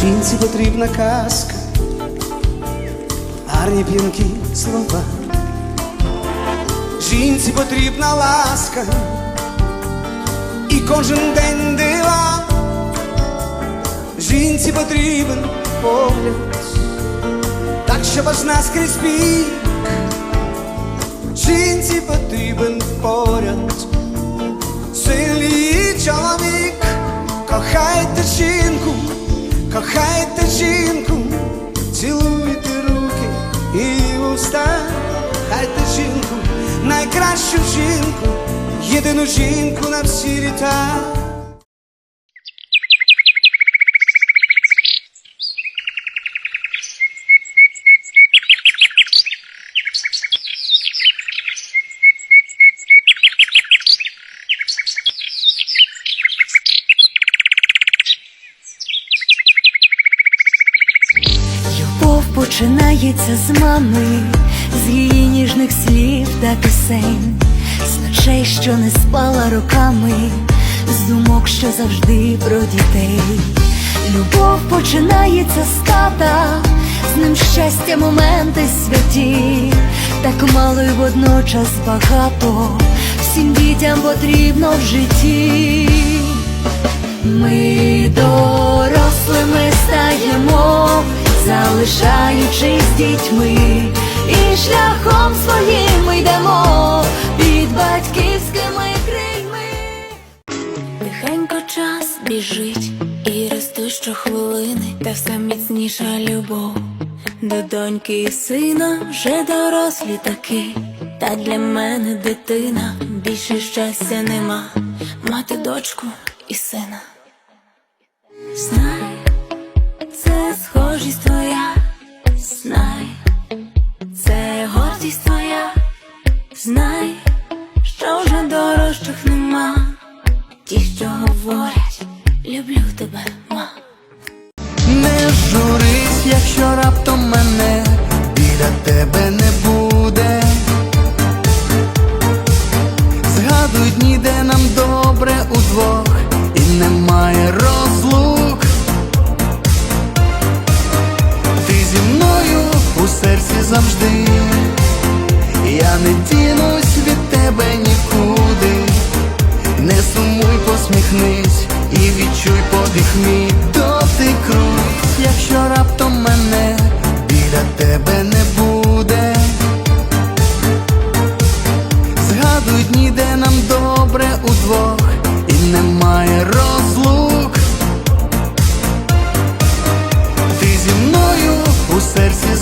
Жінці потрібна казка, гарні п'янкі слова. Жінці потрібна ласка і кожен день дива. Жінці потрібен погляд, так щоб аж наскрізь бік. Жінці потрібен поряд, сильний чоловік, жінку, кохайте жінку, цілуйте руки і уста, хайте жінку, найкращу жінку, єдину жінку на всі літа. Любов починається з мами, з її ніжних слів та пісень, з ночей, що не спала роками, з думок, що завжди про дітей. Любов починається з тата, з ним щастя, моменти святі, так мало й водночас багато, всім дітям потрібно в житті. Ми дорослими стаємо, залишаючись дітьми, і шляхом своїм ми йдемо під батьківськими крильми. Тихенько час біжить, і ростуть щохвилини, та все міцніша любов. До доньки і сина вже дорослі таки, та для мене дитина більше щастя нема, мати дочку і сина. Знай, схожість твоя, знай, це гордість твоя, знай, що вже дорожчих нема, ті, що говорять, люблю тебе, ма. Не журись, якщо раптом мене біля тебе не буде. Згадуй дні, де нам добре удвох, і немає розлук. У серці завжди,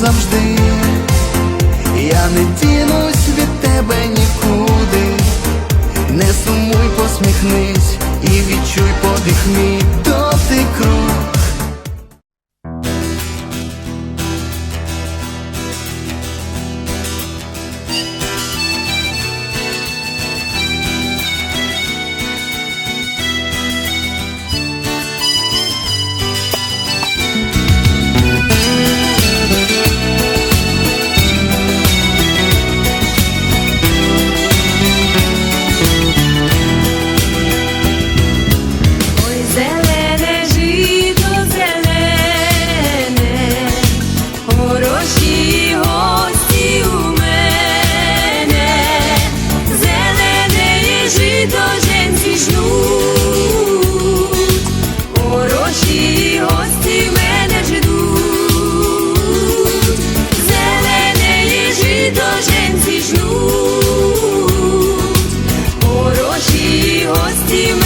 серці завжди, Dime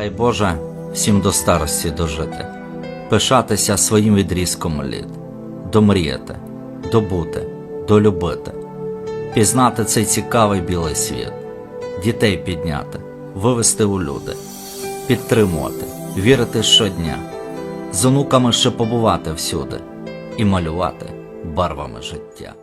Дай Боже всім до старості дожити, пишатися своїм відрізком літ, домріяти, добути, долюбити, пізнати цей цікавий білий світ, дітей підняти, вивести у люди, підтримувати, вірити щодня, з онуками ще побувати всюди і малювати барвами життя.